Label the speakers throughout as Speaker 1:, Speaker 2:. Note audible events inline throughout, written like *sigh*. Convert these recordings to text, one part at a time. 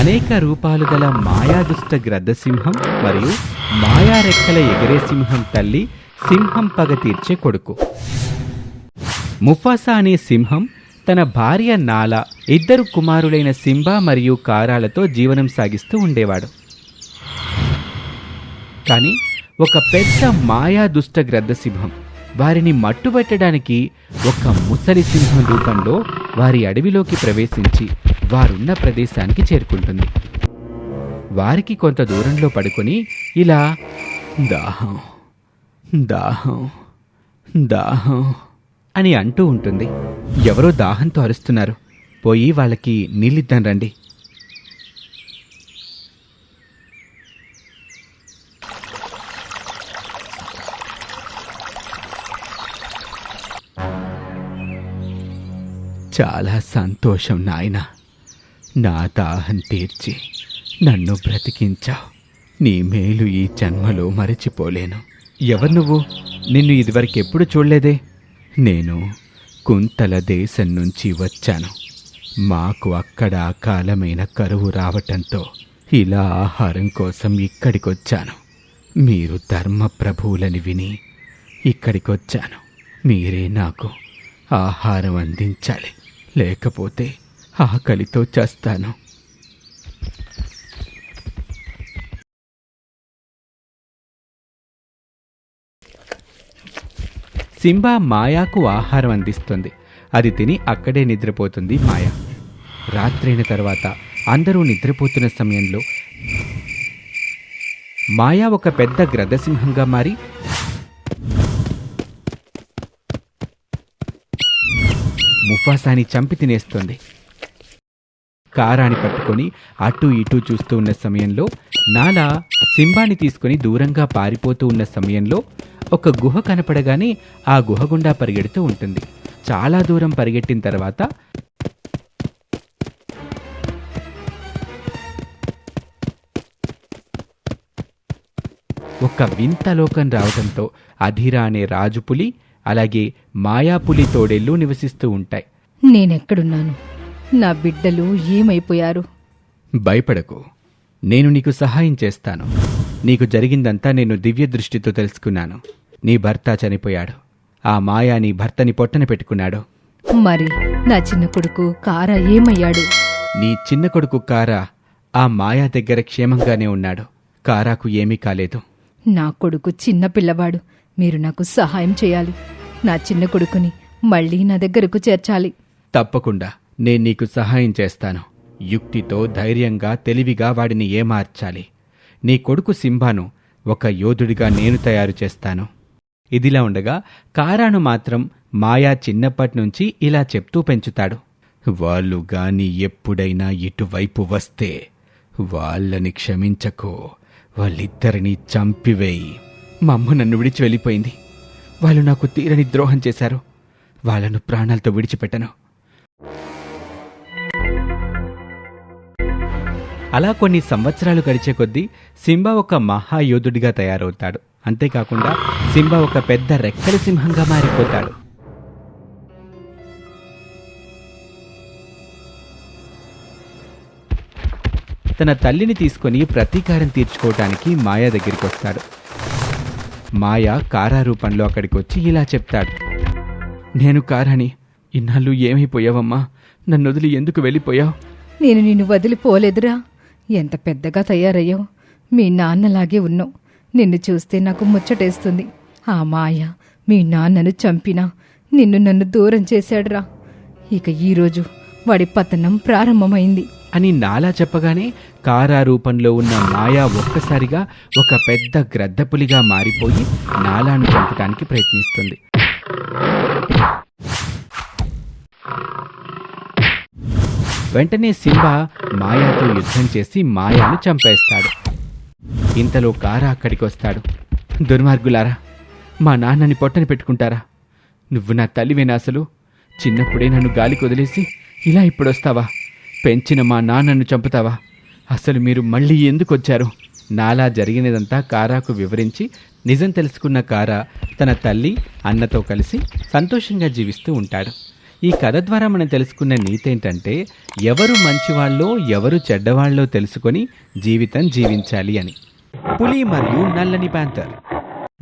Speaker 1: అనేక రూపాలు గల మాయాదుష్ట గ్రద్దసింహం మరియు మాయారెక్కల ఎగిరే సింహం తల్లి సింహం పగ తీర్చే కొడుకు. ముఫాసా అనే సింహం తన భార్య నాల ఇద్దరు కుమారులైన సింబా మరియు కారాలతో జీవనం సాగిస్తూ ఉండేవాడు. కానీ ఒక పెద్ద మాయా దుష్ట గ్రద్దసింహం వారిని మట్టుబెట్టడానికి ఒక ముసలి సింహం రూపంలో వారి అడవిలోకి ప్రవేశించి వారున్న ప్రదేశానికి చేరుకుంటుంది. వారికి కొంత దూరంలో పడుకొని ఇలా దాహం దాహం దాహం అని అంటూ ఉంటుంది. ఎవరో దాహంతో అరుస్తున్నారు. పోయి వాళ్ళకి నీళ్ళిద్దాం రండి. చాలా సంతోషం నాయనా. నా దాహం తీర్చి నన్ను బ్రతికించావు నీ మేలు ఈ జన్మలో మరచిపోలేను. ఎవరు నువ్వు? నిన్ను ఇదివరకెప్పుడు చూడలేదే? నేను కుంతల దేశం నుంచి వచ్చాను. మాకు అక్కడ అకాలమైన కరువు రావటంతో ఇలా ఆహారం కోసం ఇక్కడికొచ్చాను. మీరు ధర్మ ప్రభువులని విని ఇక్కడికొచ్చాను. మీరే నాకు ఆహారం అందించాలి. లేకపోతే ఆకలితో చేస్తాను. సింబా మాయాకు ఆహారం అందిస్తుంది. అది తిని అక్కడే నిద్రపోతుంది మాయా. రాత్రైన తర్వాత అందరూ నిద్రపోతున్న సమయంలో మాయా ఒక పెద్ద గ్రదసింహంగా మారి ముఫాసాని చంపి తినేస్తుంది. కారాని పట్టుకొని అటు ఇటు చూస్తూ ఉన్న సమయంలో నాలా సింబాని తీసుకొని దూరంగా పారిపోతూ ఉన్న సమయంలో ఒక గుహ కనపడగానే ఆ గుహ గుండా పరిగెడుతూ ఉంటుంది. చాలా దూరం పరిగెట్టిన తర్వాత ఒక వింత లోకం రావడంతో అధీరా అనే రాజుపులి అలాగే మాయాపులి తోడేళ్ళు నివసిస్తూ ఉంటాయి.
Speaker 2: నేనెక్కడున్నాను? నా బిడ్డలు ఏమైపోయారు?
Speaker 1: భయపడకు. నేను నీకు సహాయం చేస్తాను. నీకు జరిగిందంతా నేను దివ్య దృష్టితో తెలుసుకున్నాను. నీ భర్త చనిపోయాడు. ఆ మాయా నీ భర్తని పొట్టన పెట్టుకున్నాడు.
Speaker 2: మరి నా చిన్న కొడుకు కారా ఏమయ్యాడు?
Speaker 1: నీ చిన్న కొడుకు కారా ఆ మాయా దగ్గర క్షేమంగానే ఉన్నాడు. కారాకు ఏమీ కాలేదు.
Speaker 2: నా కొడుకు చిన్న పిల్లవాడు. మీరు నాకు సహాయం చేయాలి. నా చిన్న కొడుకుని మళ్ళీ నా దగ్గరకు చేర్చాలి.
Speaker 1: తప్పకుండా. నేను నీకు సహాయం చేస్తాను. యుక్తితో ధైర్యంగా తెలివిగా వాడిని ఏమార్చాలి. నీ కొడుకు సింబాను ఒక యోధుడిగా నేను తయారు చేస్తాను. ఇదిలా ఉండగా కారాను మాత్రం మాయా చిన్నప్పటినుంచి ఇలా చెప్తూ పెంచుతాడు. వాళ్ళు గాని ఎప్పుడైనా ఇటువైపు వస్తే వాళ్ళని క్షమించకో. వాళ్ళిద్దరినీ చంపివేయి. మా అమ్మ నన్ను విడిచి వెళ్ళిపోయింది. వాళ్ళు నాకు తీరని ద్రోహం చేశారు. వాళ్ళను ప్రాణాలతో విడిచిపెట్టను. అలా కొన్ని సంవత్సరాలు గడిచే కొద్దీ సింబా ఒక మహాయోధుడిగా తయారవుతాడు. అంతేకాకుండా సింబా ఒక పెద్ద రెక్కల సింహంగా మారిపోతాడు. తన తల్లిని తీసుకొని ప్రతీకారం తీర్చుకోవటానికి మాయా దగ్గరికి వస్తాడు. మాయ కారా రూపంలో అక్కడికి వచ్చి ఇలా చెప్తాడు. నేను కారాని ఇన్నాళ్ళు ఏమైపోయావమ్మా? నన్ను వదిలి ఎందుకు వెళ్ళిపోయావు?
Speaker 2: నేను నిన్ను వదిలిపోలేదురా. ఎంత పెద్దగా తయారయ్యావు మీ నాన్నలాగే ఉన్నావు నిన్ను చూస్తే నాకు ముచ్చటేస్తుంది. ఆ మాయ మీ నాన్నను చంపినా నిన్ను నన్ను దూరం చేశాడురా. ఇక ఈరోజు వాడి పతనం ప్రారంభమైంది.
Speaker 1: అని నాలా చెప్పగానే కారా రూపంలో ఉన్న మాయా ఒక్కసారిగా ఒక పెద్ద గ్రద్దపులిగా మారిపోయి నాలాను చంపడానికి ప్రయత్నిస్తుంది. వెంటనే సింబా మాయాతో యుద్ధం చేసి మాయాను చంపేస్తాడు. ఇంతలో కారా అక్కడికి వస్తాడు. దుర్మార్గులారా మా నాన్నని పొట్టని పెట్టుకుంటారా? నువ్వు నా తల్లివేనా అసలు? చిన్నప్పుడే నన్ను గాలికి వదిలేసి ఇలా ఇప్పుడొస్తావా? పెంచిన మా నాన్నను చంపుతావా? అసలు మీరు మళ్ళీ ఎందుకు వచ్చారు నాలా జరిగినదంతా కారాకు వివరించి నిజం తెలుసుకున్న కారా తన తల్లి అన్నతో కలిసి సంతోషంగా జీవిస్తూ ఉంటాడు. ఈ కథ ద్వారా మనం తెలుసుకున్న నీతి ఏంటంటే ఎవరు మంచివాళ్ళో ఎవరు చెడ్డవాళ్ళో తెలుసుకొని జీవితం జీవించాలి అని. పులి మరియు నల్లని ప్యాంతర్.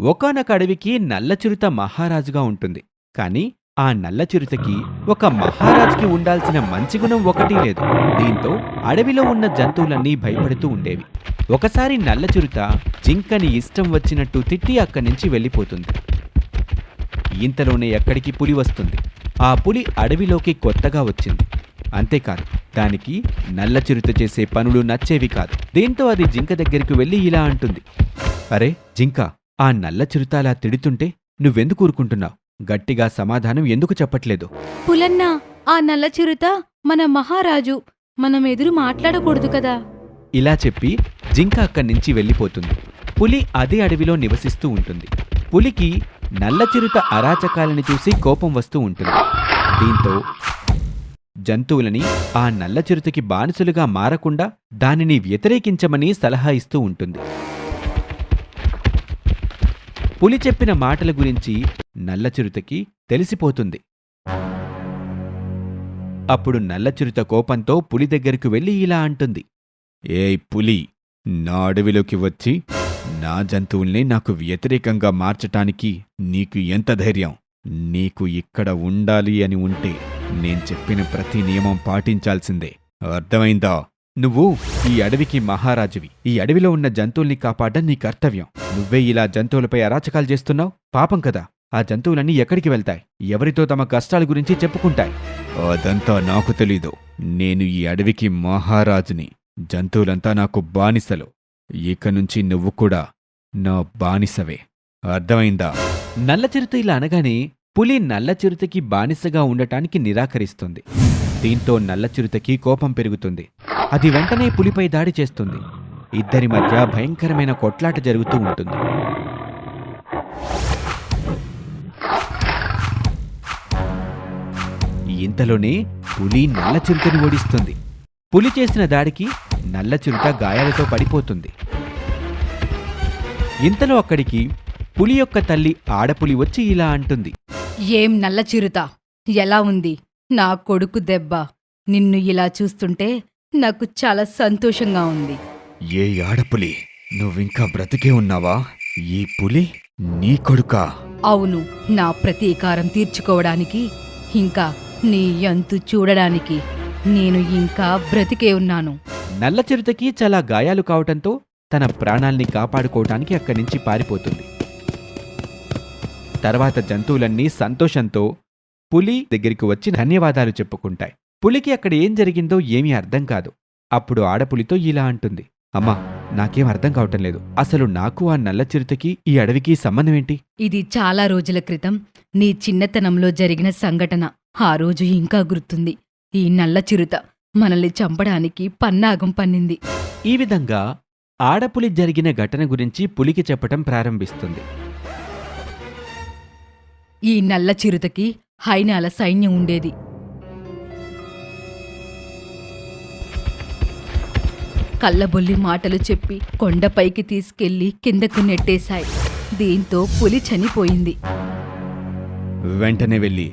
Speaker 1: ఒకానొక అడవికి నల్ల చిరుత మహారాజుగా ఉంటుంది. కానీ ఆ నల్ల చిరుతకి ఒక మహారాజుకి ఉండాల్సిన మంచి గుణం ఒకటి లేదు. దీంతో అడవిలో ఉన్న జంతువులన్నీ భయపడుతూ ఉండేవి. ఒకసారి నల్ల చిరుత జింకని ఇష్టం వచ్చినట్టు తిట్టి అక్కడి నుంచి వెళ్ళిపోతుంది. ఇంతలోనే ఎక్కడికి పులి వస్తుంది? ఆ పులి అడవిలోకి కొత్తగా వచ్చింది. అంతేకాదు దానికి నల్ల చిరుత చేసే పనులు నచ్చేవి కాదు. దీంతో అది జింక దగ్గరికి వెళ్ళి ఇలా అంటుంది. అరే జింక ఆ నల్ల చిరుత అలా తిడుతుంటే నువ్వెందుకు ఊరుకుంటున్నావు? గట్టిగా సమాధానం ఎందుకు చెప్పట్లేదు?
Speaker 2: పులన్న ఆ నల్ల చిరుత మన మహారాజు మనం ఎదురు మాట్లాడకూడదు కదా.
Speaker 1: ఇలా చెప్పి జింక అక్కడి నుంచి వెళ్ళిపోతుంది. పులి అదే అడవిలో నివసిస్తూ ఉంటుంది. పులికి నల్లచిరుత అరాచకాలను అరాచకాలని చూసి కోపం వస్తూ ఉంటుంది. దీంతో జంతువులని ఆ నల్ల చిరుతకి బానిసలుగా మారకుండా దానిని వ్యతిరేకించమని సలహా ఇస్తూ ఉంటుంది. పులి చెప్పిన మాటల గురించి నల్లచిరుతకి తెలిసిపోతుంది. అప్పుడు నల్లచిరుత కోపంతో పులి దగ్గరకు వెళ్ళి ఇలా అంటుంది. ఏయ్ పులి నా అడవిలోకి వచ్చి నా జంతువుల్ని నాకు వ్యతిరేకంగా మార్చటానికి నీకు ఎంత ధైర్యం? నీకు ఇక్కడ ఉండాలి అని ఉంటే నేను చెప్పిన ప్రతి నియమం పాటించాల్సిందే. అర్థమైందా? నువ్వు ఈ అడవికి మహారాజువి. ఈ అడవిలో ఉన్న జంతువుల్ని కాపాడడం నీ కర్తవ్యం. నువ్వే ఇలా జంతువులపై అరాచకాలు చేస్తున్నావు? పాపం కదా. ఆ జంతువులన్నీ ఎక్కడికి వెళ్తాయి? ఎవరితో తమ కష్టాల గురించి చెప్పుకుంటాయి? అదంతా నాకు తెలీదు. నేను ఈ అడవికి మహారాజుని. జంతువులంతా నాకు బానిసలు. ఇక నుంచి నువ్వు కూడా నా బానిసవే. అర్థమైందా? నల్ల చిరుత ఇలా అనగానే పులి నల్ల చిరుతకి బానిసగా ఉండటానికి నిరాకరిస్తుంది. దీంతో నల్ల చిరుతకి కోపం పెరుగుతుంది. అది వెంటనే పులిపై దాడి చేస్తుంది. ఇద్దరి మధ్య భయంకరమైన కొట్లాట జరుగుతూ ఉంటుంది. ఇంతలోనే పులి నల్ల చిరుతని ఓడిస్తుంది. పులి చేసిన దాడికి నల్ల చిరుత గాయాలతో పడిపోతుంది. ఇంతలో అక్కడికి పులి యొక్క తల్లి ఆడపులి వచ్చి ఇలా అంటుంది.
Speaker 2: ఏం నల్ల చిరుత? ఎలా ఉంది? నా కొడుకు దెబ్బ. నిన్ను ఇలా చూస్తుంటే నాకు చాలా సంతోషంగా ఉంది.
Speaker 1: ఏ ఆడపులి? నువ్వింకా బ్రతికే ఉన్నావా? ఈ పులి నీ కొడుకా?
Speaker 2: అవును నా ప్రతీకారం తీర్చుకోవడానికి ఇంకా నీ అంతు చూడడానికి. నేను ఇంకా బ్రతికే ఉన్నాను.
Speaker 1: నల్ల చిరుతకి చాలా గాయాలు కావటంతో తన ప్రాణాల్ని కాపాడుకోవటానికి అక్కడి నుంచి పారిపోతుంది. తర్వాత జంతువులన్నీ సంతోషంతో పులి దగ్గరికి వచ్చి ధన్యవాదాలు చెప్పుకుంటాయి. పులికి అక్కడ ఏం జరిగిందో ఏమీ అర్థం కాదు. అప్పుడు ఆడపులితో ఇలా అంటుంది. అమ్మా నాకేం అర్థం కావటం లేదు. అసలు నాకు ఆ నల్ల చిరుతకి ఈ అడవికి సంబంధం ఏంటి?
Speaker 2: ఇది చాలా రోజుల క్రితం నీ చిన్నతనంలో జరిగిన సంఘటన. ఆ రోజు ఇంకా గుర్తుంది. ఈ నల్ల చిరుత మనల్ని చంపడానికి పన్నాగం పన్నింది.
Speaker 1: ఈ విధంగా ఆడపులి జరిగిన ఘటన గురించి పులికి చెప్పటం ప్రారంభిస్తుంది.
Speaker 2: ఈ నల్ల చిరుతకి హైనాల సైన్యం ఉండేది. కళ్ళబొల్లి మాటలు చెప్పి కొండపైకి తీసుకెళ్ళి కిందకు నెట్టేశాయి. దీంతో పులి చనిపోయింది.
Speaker 1: వెంటనే వెళ్ళి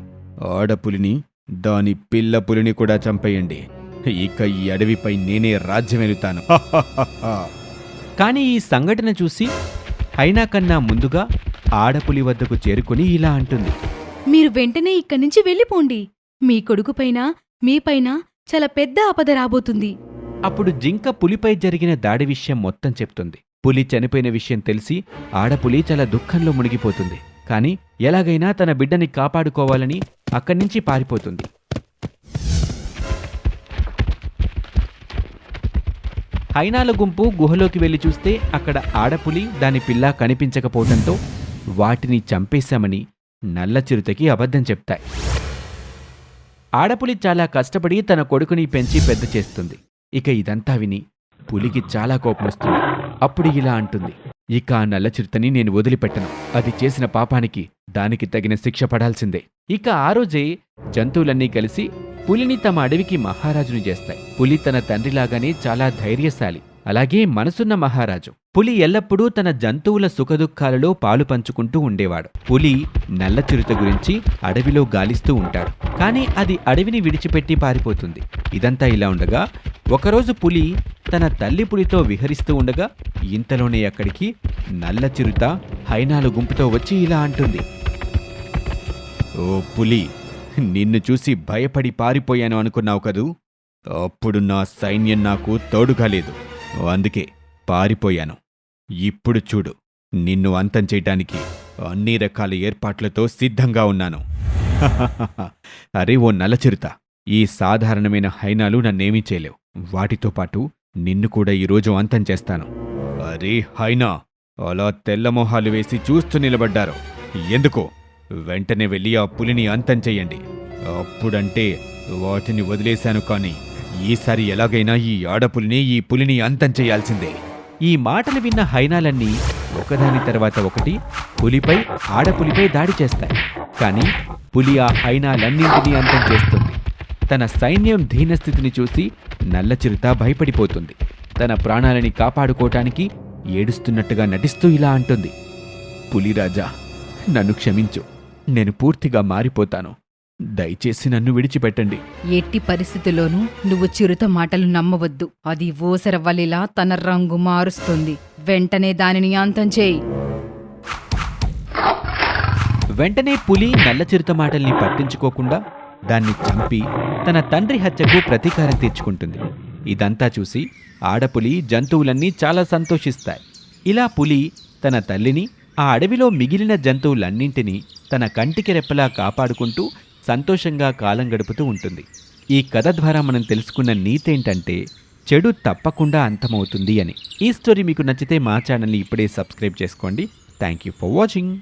Speaker 1: ఆడపులిని దాని పిల్ల పులిని కూడా చంపేయండి. ఇక ఈ అడవిపై నేనే రాజ్యమెలుతాను. కానీ ఈ సంఘటన చూసి అయినా కన్నా ముందుగా ఆడపులి వద్దకు చేరుకుని ఇలా అంటుంది.
Speaker 2: మీరు వెంటనే ఇక్కడి నుంచి వెళ్ళిపోండి. మీ కొడుకుపైన మీపైన చాలా పెద్ద ఆపద రాబోతుంది.
Speaker 1: అప్పుడు జింక పులిపై జరిగిన దాడి విషయం మొత్తం చెప్తుంది. పులి చనిపోయిన విషయం తెలిసి ఆడపులి చాలా దుఃఖంలో మునిగిపోతుంది. కానీ ఎలాగైనా తన బిడ్డని కాపాడుకోవాలని అక్కడి నుంచి పారిపోతుంది. హైనాల గుంపు గుహలోకి వెళ్ళి చూస్తే అక్కడ ఆడపులి దాని పిల్ల కనిపించకపోవడంతో వాటిని చంపేశామని నల్ల చిరుతకి అబద్ధం చెప్తాయి. ఆడపులి చాలా కష్టపడి తన కొడుకుని పెంచి పెద్ద చేస్తుంది. ఇక ఇదంతా విని పులికి చాలా కోపమొస్తుంది. అప్పుడు ఇలా అంటుంది. ఇక ఆ నల్ల చిరుతని నేను వదిలిపెట్టను. అది చేసిన పాపానికి దానికి తగిన శిక్ష పడాల్సిందే. ఇక ఆ రోజే జంతువులన్నీ కలిసి పులిని తమ అడవికి మహారాజుని చేస్తాయి. పులి తన తండ్రిలాగానే చాలా ధైర్యశాలి. అలాగే మనసున్న మహారాజు. పులి ఎల్లప్పుడూ తన జంతువుల సుఖదుఖాలలో పాలు పంచుకుంటూ ఉండేవాడు. పులి నల్ల చిరుత గురించి అడవిలో గాలిస్తూ ఉంటాడు కానీ అది అడవిని విడిచిపెట్టి పారిపోతుంది. ఇదంతా ఇలా ఉండగా ఒకరోజు పులి తన తల్లి పులితో విహరిస్తూ ఉండగా ఇంతలోనే అక్కడికి నల్ల చిరుత హైనాలు గుంపుతో వచ్చి ఇలా అంటుంది. ఓ పులి నిన్ను చూసి భయపడి పారిపోయాను అనుకున్నావు కదూ? అప్పుడు నా సైన్యం నాకు తోడుగా లేదు. అందుకే పారిపోయాను. ఇప్పుడు చూడు నిన్ను అంతం చేయటానికి అన్ని రకాల ఏర్పాట్లతో సిద్ధంగా ఉన్నాను. *laughs* అరే ఓ నలచిరుత ఈ సాధారణమైన హైనాలు నన్నేమీ చేయలేవు. వాటితో పాటు నిన్ను కూడా ఈరోజు అంతం చేస్తాను. అరే హైనా అలా తెల్లమొహాలు వేసి చూస్తూ నిలబడ్డారు. ఎందుకో? వెంటనే వెళ్ళి ఆ పులిని అంతం చెయ్యండి అప్పుడంటే వాటిని వదిలేశాను కాని ఈసారి ఎలాగైనా ఈ ఆడపులిని ఈ పులిని అంతం చేయాల్సిందే. ఈ మాటలు విన్న హైనాలన్నీ ఒకదాని తర్వాత ఒకటి పులిపై ఆడపులిపై దాడి చేస్తాయి. కానీ పులి ఆ హైనాలన్నింటినీ అంతం చేస్తుంది. తన సైన్యం దీనస్థితిని చూసి నల్లచిరుత భయపడిపోతుంది. తన ప్రాణాలని కాపాడుకోటానికి ఏడుస్తున్నట్టుగా నటిస్తూ ఇలా అంటుంది. పులిరాజా నన్ను క్షమించు. నేను పూర్తిగా మారిపోతాను. దయచేసి నన్ను విడిచిపెట్టండి.
Speaker 2: ఎట్టి పరిస్థితిలోనూ నువ్వు చిరుత మాటలు నమ్మవద్దు. అది ఊసరవల్లిలా తన రంగు మారుస్తుంది. వెంటనే దానిని అంతం చేయి.
Speaker 1: వెంటనే పులి నల్ల చిరుత మాటల్ని పట్టించుకోకుండా దాన్ని చంపి తన తండ్రి హత్యకు ప్రతీకారం తీర్చుకుంటుంది. ఇదంతా చూసి ఆడపులి జంతువులన్నీ చాలా సంతోషిస్తాయి. ఇలా పులి తన తల్లిని ఆ అడవిలో మిగిలిన జంతువులన్నింటినీ తన కంటికి రెప్పలా కాపాడుకుంటూ సంతోషంగా కాలం గడుపుతూ ఉంటుంది. ఈ కథ ద్వారా మనం తెలుసుకున్న నీతేంటంటే చెడు తప్పకుండా అంతమవుతుంది అని. ఈ స్టోరీ మీకు నచ్చితే మా ఛానల్ని ఇప్పుడే సబ్స్క్రైబ్ చేసుకోండి. Thank you for watching.